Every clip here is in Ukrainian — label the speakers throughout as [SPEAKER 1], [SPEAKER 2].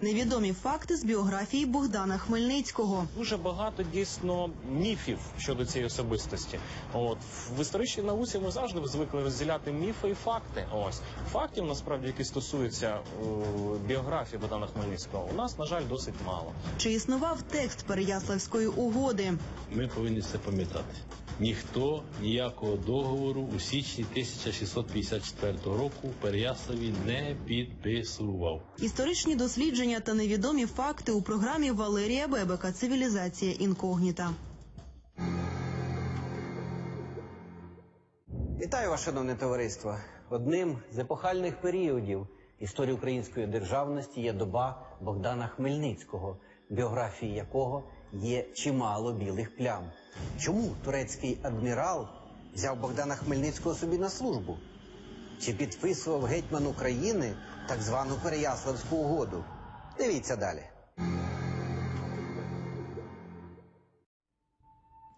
[SPEAKER 1] Невідомі факти з біографії Богдана Хмельницького.
[SPEAKER 2] Дуже багато дійсно міфів щодо цієї особистості. От в історичній науці ми завжди звикли розділяти міфи і факти. Ось фактів насправді, які стосуються е, біографії Богдана Хмельницького, у нас на жаль досить мало.
[SPEAKER 1] Чи існував текст Переяславської угоди?
[SPEAKER 3] Ми повинні це пам'ятати. Ніхто ніякого договору у січні 1654 року в Переяславі не підписував.
[SPEAKER 1] Історичні дослідження та невідомі факти у програмі Валерія Бебека Цивілізація інкогніта.
[SPEAKER 4] Вітаю вас, шановне товариство. Одним з епохальних періодів історії української державності є доба Богдана Хмельницького, біографії якого є чимало білих плям. Чому турецький адмірал взяв Богдана Хмельницького собі на службу? Чи підписував гетьман України так звану Переяславську угоду? Дивіться далі.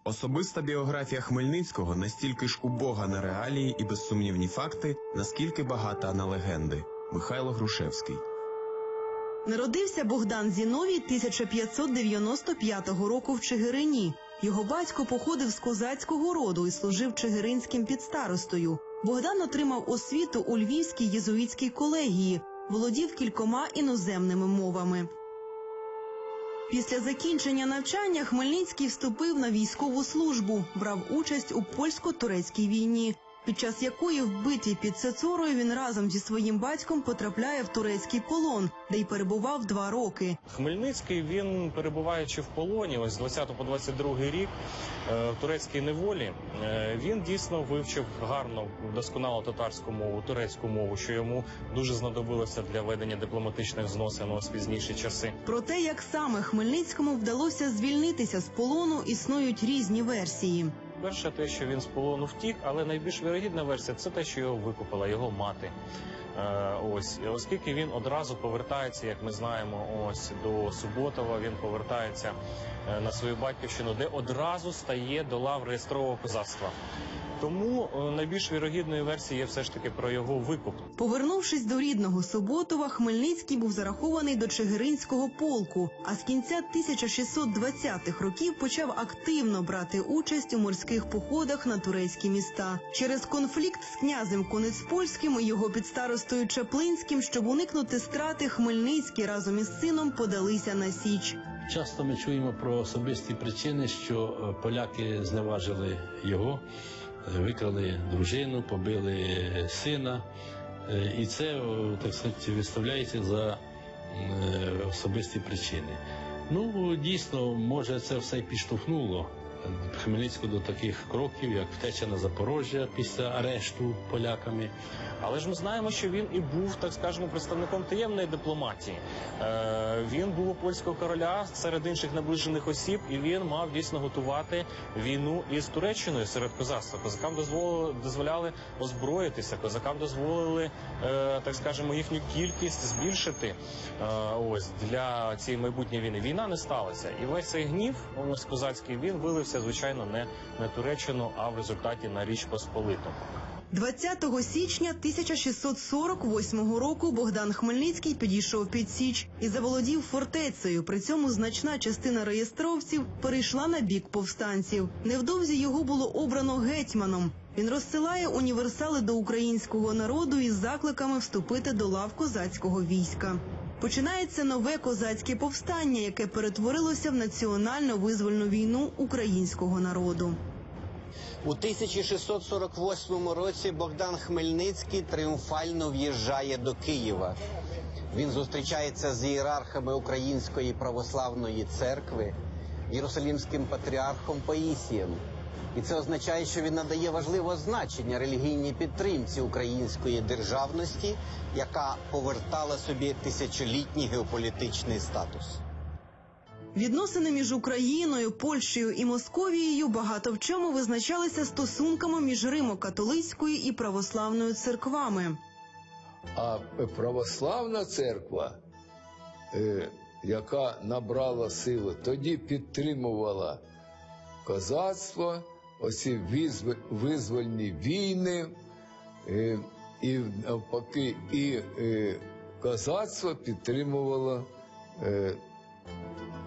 [SPEAKER 5] Особиста біографія Хмельницького настільки ж убога на реалії і безсумнівні факти, наскільки багата на легенди. Михайло Грушевський.
[SPEAKER 1] Народився Богдан Зіновій 1595 року в Чигирині. Його батько походив з козацького роду і служив чигиринським підстаростою. Богдан отримав освіту у Львівській єзуїтській колегії, володів кількома іноземними мовами. Після закінчення навчання Хмельницький вступив на військову службу, брав участь у польсько-турецькій війні, під час якої в битві під Цецорою він разом зі своїм батьком потрапляє в турецький полон, де й перебував два роки.
[SPEAKER 2] Хмельницький він перебуваючи в полоні, ось з 20 по 22 рік е, в турецькій неволі. е, Він дійсно вивчив гарно досконало татарську мову, турецьку мову, що йому дуже знадобилося для ведення дипломатичних зносин ось пізніші часи.
[SPEAKER 1] Про те, як саме Хмельницькому вдалося звільнитися з полону, існують різні версії.
[SPEAKER 2] Перше, те, що він з полону втік, але найбільш вірогідна версія це те, що його викупила його мати. Е, ось оскільки він одразу повертається, як ми знаємо, ось до Суботова. Він повертається е, на свою батьківщину, де одразу стає до лав реєстрового козацтва. Тому е, найбільш вірогідною версією є все ж таки про його викуп.
[SPEAKER 1] Повернувшись до рідного Суботова, Хмельницький був зарахований до Чигиринського полку, а з кінця 1620-х років почав активно брати участь у морських походах на турецькі міста. Через конфлікт з князем Конецпольським і його підстаростою Чаплинським, щоб уникнути страти, Хмельницький разом із сином подалися на січ.
[SPEAKER 3] Часто ми чуємо про особисті причини, що е, поляки зневажили його, е, викрали дружину, побили сина. Е, І це, так сказати, виставляється за особисті причини. Ну, дійсно, може, це все й підштовхнуло Хмельницького до таких кроків, як втеча на Запорожжя після арешту поляками.
[SPEAKER 2] Але ж ми знаємо, що він і був, так скажемо, представником таємної дипломатії. Е, він був у польського короля серед інших наближених осіб, і він мав дійсно готувати війну із Туреччиною серед козацтва. Козакам дозволили дозволяли озброїтися, козакам дозволили, е, так скажемо, їхню кількість збільшити. Е, ось для цієї майбутньої війни. Війна не сталася, і весь цей гнів, ось козацький, він вилився, звичайно, не на Туреччину, а в результаті на Річ Посполиту.
[SPEAKER 1] 20 січня 1648 року Богдан Хмельницький підійшов під Січ і заволодів фортецею. При цьому значна частина реєстровців перейшла на бік повстанців. Невдовзі його було обрано гетьманом. Він розсилає універсали до українського народу із закликами вступити до лав козацького війська. Починається нове козацьке повстання, яке перетворилося в національно-визвольну війну українського народу.
[SPEAKER 4] У 1648 році Богдан Хмельницький тріумфально в'їжджає до Києва. Він зустрічається з ієрархами Української православної церкви, Єрусалімським патріархом Паїсієм. І це означає, що він надає важливе значення релігійній підтримці української державності, яка повертала собі тисячолітній геополітичний статус.
[SPEAKER 1] Відносини між Україною, Польщею і Московією багато в чому визначалися стосунками між Римо-католицькою і православною церквами.
[SPEAKER 6] А православна церква, е, яка набрала сили, тоді підтримувала козацтво, оці визвольні війни, е, і навпаки, і е, козацтво підтримувало е,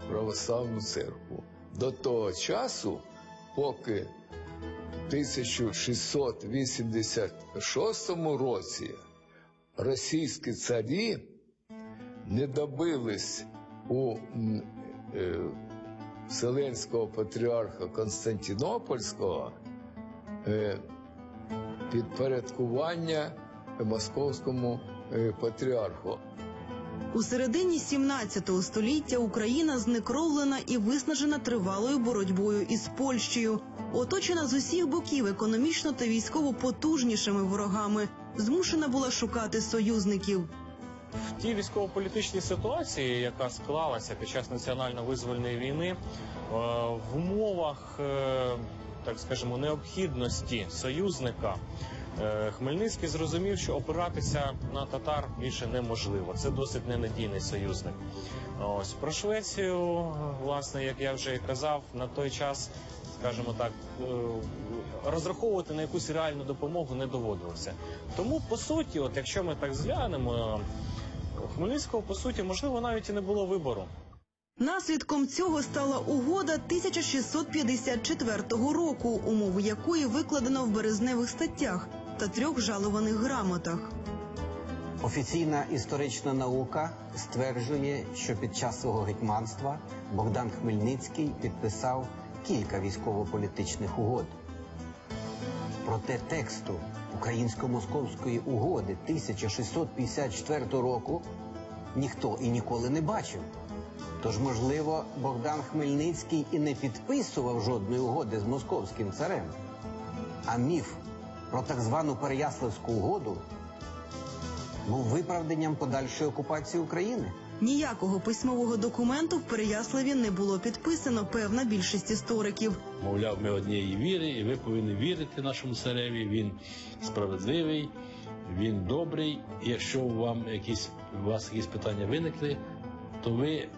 [SPEAKER 6] православну церкву. До того часу, поки в 1686 році російські царі не добились у е, Вселенського патріарха Константинопольського е, підпорядкування московському е, патріарху.
[SPEAKER 1] У середині 17 століття Україна знекровлена і виснажена тривалою боротьбою із Польщею, оточена з усіх боків економічно та військово потужнішими ворогами, змушена була шукати союзників.
[SPEAKER 2] В тій військово-політичній ситуації, яка склалася під час національно-визвольної війни, е, в умовах, е, так скажемо, необхідності союзника. е, Хмельницький зрозумів, що опиратися на татар більше неможливо. Це досить ненадійний союзник. Ось про Швецію, власне, як я вже і казав, на той час, скажімо так, розраховувати на якусь реальну допомогу не доводилося. Тому, по суті, от якщо ми так зглянемо, у Хмельницького, по суті, можливо, навіть і не було вибору.
[SPEAKER 1] Наслідком цього стала угода 1654 року, умови якої викладено в березневих статтях та трьох жалованих грамотах.
[SPEAKER 4] Офіційна історична наука стверджує, що під час свого гетьманства Богдан Хмельницький підписав кілька військово-політичних угод. Проте тексту українсько-московської угоди 1654 року ніхто і ніколи не бачив. Тож, можливо, Богдан Хмельницький і не підписував жодної угоди з московським царем. А міф про так звану Переяславську угоду був виправданням подальшої окупації України.
[SPEAKER 1] Ніякого письмового документу в Переяславі не було підписано, певна більшість істориків.
[SPEAKER 3] Мовляв, ми однієї віри, і ви повинні вірити нашому цареві. Він справедливий, він добрий. Якщо вам якісь у вас якісь питання виникли, то ви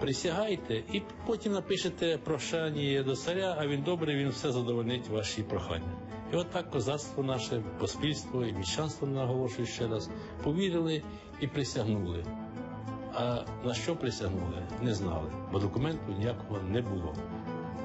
[SPEAKER 3] присягайте і потім напишете прощання до царя, а він добрий, він все задовольнить ваші прохання. І от так козацтво наше, поспільство і міщанство наголошую ще раз, повірили і присягнули. А на що присягнули, не знали, бо документу ніякого не було.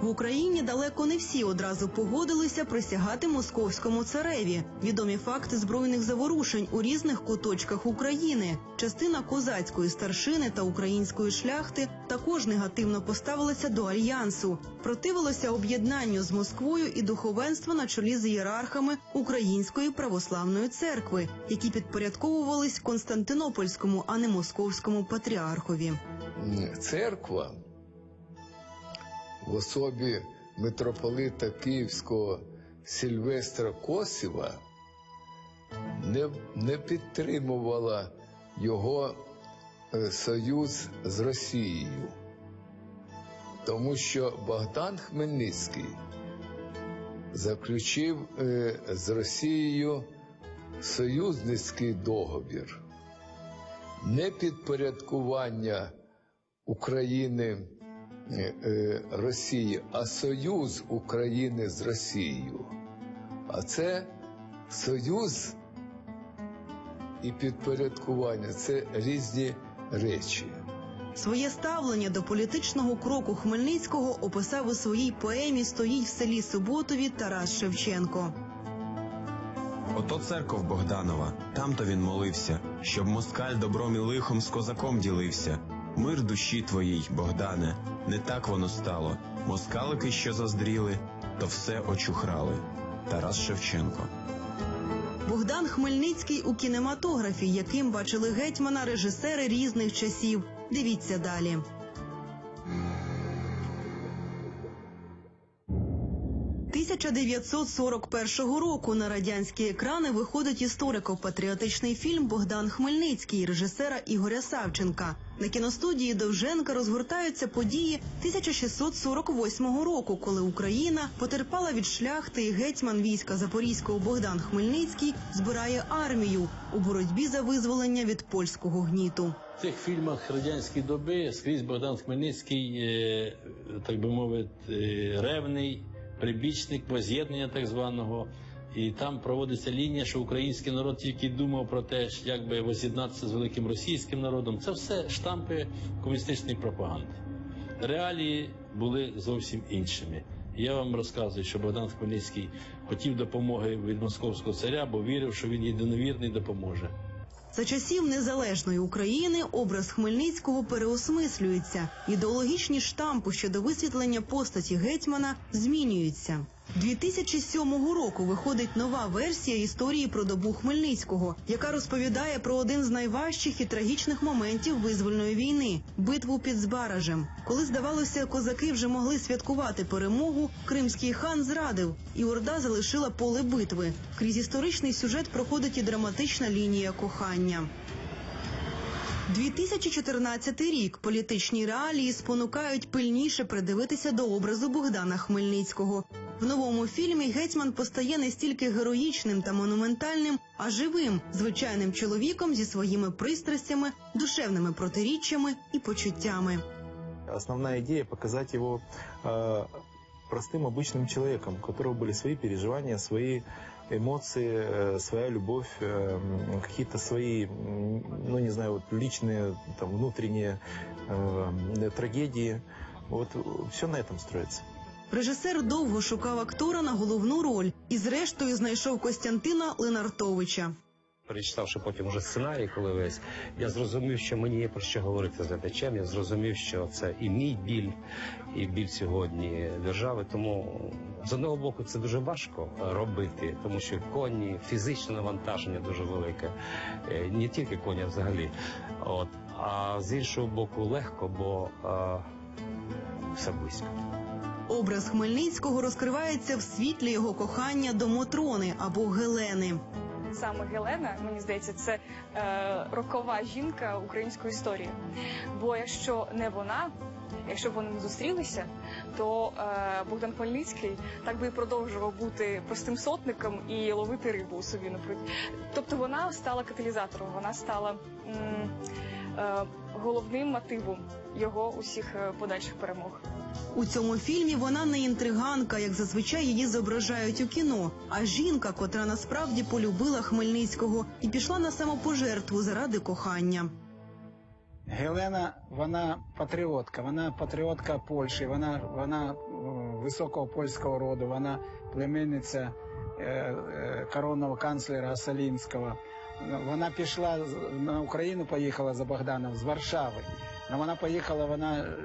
[SPEAKER 1] В Україні далеко не всі одразу погодилися присягати московському цареві. Відомі факти збройних заворушень у різних куточках України. Частина козацької старшини та української шляхти також негативно поставилася до альянсу, противилося об'єднанню з Москвою і духовенство на чолі з ієрархами Української православної церкви, які підпорядковувались Константинопольському, а не московському патріархові.
[SPEAKER 6] Церква в особі митрополита Київського Сильвестра Косіва не, не підтримувала його е, союз з Росією, тому що Богдан Хмельницький заключив е, з Росією союзницький договір, не підпорядкування України Росії, а союз України з Росією. А це союз і підпорядкування це різні речі.
[SPEAKER 1] Своє ставлення до політичного кроку Хмельницького описав у своїй поемі Стоїть в селі Суботові Тарас Шевченко.
[SPEAKER 5] Ото церков Богданова, там-то він молився, щоб москаль добром і лихом з козаком ділився. Мир душі твоїй, Богдане, не так воно стало. Москалики, що заздріли, то все очухрали. Тарас Шевченко.
[SPEAKER 1] Богдан Хмельницький у кінематографі, яким бачили гетьмана режисери різних часів. Дивіться далі. «1941 року на радянські екрани виходить історико-патріотичний фільм Богдан Хмельницький режисера Ігоря Савченка. На кіностудії Довженка розгортаються події 1648 року, коли Україна потерпала від шляхти і гетьман війська Запорізького Богдан Хмельницький збирає армію у боротьбі за визволення від польського гніту.
[SPEAKER 3] В цих фільмах радянської доби скрізь Богдан Хмельницький, е, так би мовити, е, ревний, прибічник воз'єднання так званого. І там проводиться лінія, що український народ тільки думав про те, як би воз'єднатися з великим російським народом. Це все штампи комуністичної пропаганди. Реалії були зовсім іншими. Я вам розказую, що Богдан Хмельницький хотів допомоги від московського царя, бо вірив, що він єдиновірний допоможе.
[SPEAKER 1] За часів незалежної України образ Хмельницького переосмислюється. Ідеологічні штампи щодо висвітлення постаті гетьмана змінюються. 2007 року виходить нова версія історії про добу Хмельницького, яка розповідає про один з найважчих і трагічних моментів визвольної війни битву під Збаражем. Коли здавалося, козаки вже могли святкувати перемогу, кримський хан зрадив, і Орда залишила поле битви. Крізь історичний сюжет проходить і драматична лінія кохання. 2014 рік політичні реалії спонукають пильніше придивитися до образу Богдана Хмельницького. В новому фільмі гетьман постає не стільки героїчним та монументальним, а живим, звичайним чоловіком зі своїми пристрастями, душевними протиріччями і почуттями.
[SPEAKER 7] Основная идея показать его э, простым обычным человеком, у которого были свои переживания, свои эмоции, э, своя любовь, э, м, какие-то свои, м, ну не знаю, вот личные, там, внутренние э, трагедии. Вот все на этом строится.
[SPEAKER 1] Режисер довго шукав актора на головну роль і, зрештою, знайшов Костянтина Ленартовича.
[SPEAKER 8] Перечитавши потім вже сценарій, коли весь я зрозумів, що мені є про що говорити з глядачем. Я зрозумів, що це і мій біль, і біль сьогодні держави. Тому з одного боку це дуже важко робити, тому що коні фізичне навантаження дуже велике, Е, не тільки коні, а взагалі. От а з іншого боку, легко, бо е, все близько.
[SPEAKER 1] Образ Хмельницького розкривається в світлі його кохання до Мотрони або Гелени.
[SPEAKER 9] Саме Гелена, мені здається, це е, рокова жінка української історії. Бо якщо не вона, якщо б вони не зустрілися, то е, Богдан Хмельницький так би і продовжував бути простим сотником і ловити рибу у собі, наприклад. Тобто вона стала каталізатором, вона стала м, головним мотивом його усіх е, подальших перемог.
[SPEAKER 1] У цьому фільмі вона не інтриганка, як зазвичай її зображають у кіно, а жінка, котра насправді полюбила Хмельницького і пішла на самопожертву заради кохання.
[SPEAKER 10] Гелена, вона патріотка, вона патріотка Польщі, вона, вона е, високого польського роду, вона племенниця е, е, коронного канцлера Осалінського. Вона пішла на Україну, поїхала за Богданом з Варшави. Вона поїхала, вона,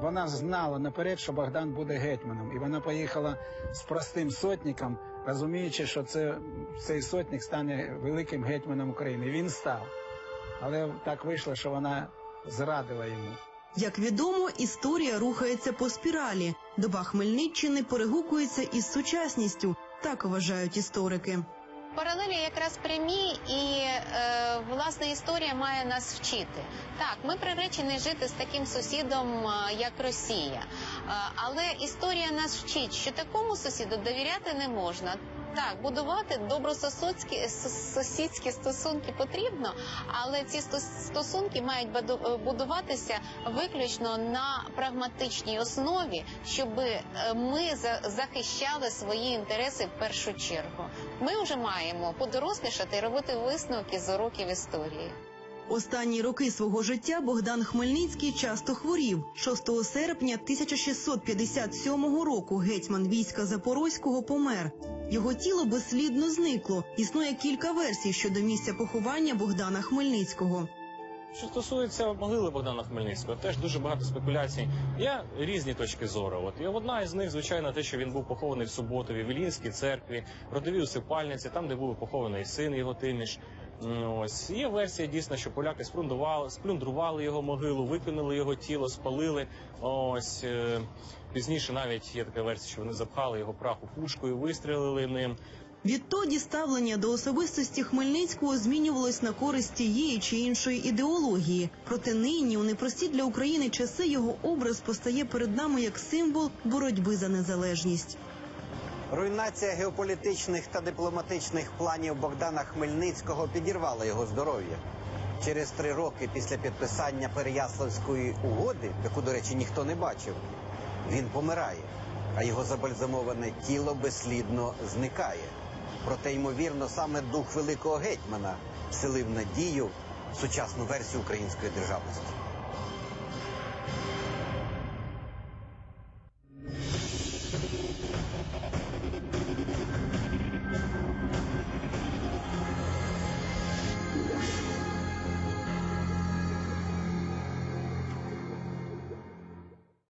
[SPEAKER 10] вона знала наперед, що Богдан буде гетьманом. І вона поїхала з простим сотником, розуміючи, що це, цей сотник стане великим гетьманом України. Він став. Але так вийшло, що вона зрадила йому.
[SPEAKER 1] Як відомо, історія рухається по спіралі. Доба Хмельниччини перегукується із сучасністю. Так вважають історики.
[SPEAKER 11] Паралелі якраз прямі, і е, власне історія має нас вчити. Так, ми приречені жити з таким сусідом, е, як Росія. Е, але історія нас вчить, що такому сусіду довіряти не можна. Так, будувати добросусідські с- сусідські стосунки потрібно, але ці сто- стосунки мають е, будуватися виключно на прагматичній основі, щоб ми захищали свої інтереси в першу чергу. Ми вже маємо подорослішати і робити висновки з уроків історії.
[SPEAKER 1] Останні роки свого життя Богдан Хмельницький часто хворів. 6 серпня 1657 року гетьман війська Запорозького помер. Його тіло безслідно зникло. Існує кілька версій щодо місця поховання Богдана Хмельницького.
[SPEAKER 2] Що стосується могили Богдана Хмельницького, теж дуже багато спекуляцій. Є різні точки зору. От і одна із них, звичайно, те, що він був похований в суботу в Вілінській церкві, родовій усипальниці, там, де був похований син його Тиміш. Ось є версія дійсно, що поляки сплюндрували, сплюндрували його могилу, викинули його тіло, спалили. Ось е, пізніше навіть є така версія, що вони запхали його прах у пушку і вистрілили ним.
[SPEAKER 1] Відтоді ставлення до особистості Хмельницького змінювалось на користь тієї чи іншої ідеології. Проте нині, у непрості для України часи, його образ постає перед нами як символ боротьби за незалежність.
[SPEAKER 4] Руйнація геополітичних та дипломатичних планів Богдана Хмельницького підірвала його здоров'я. Через три роки після підписання Переяславської угоди, яку, до речі, ніхто не бачив, він помирає. а його забальзамоване тіло безслідно зникає. Проте, ймовірно, саме дух великого гетьмана вселив надію сучасну версію української державності.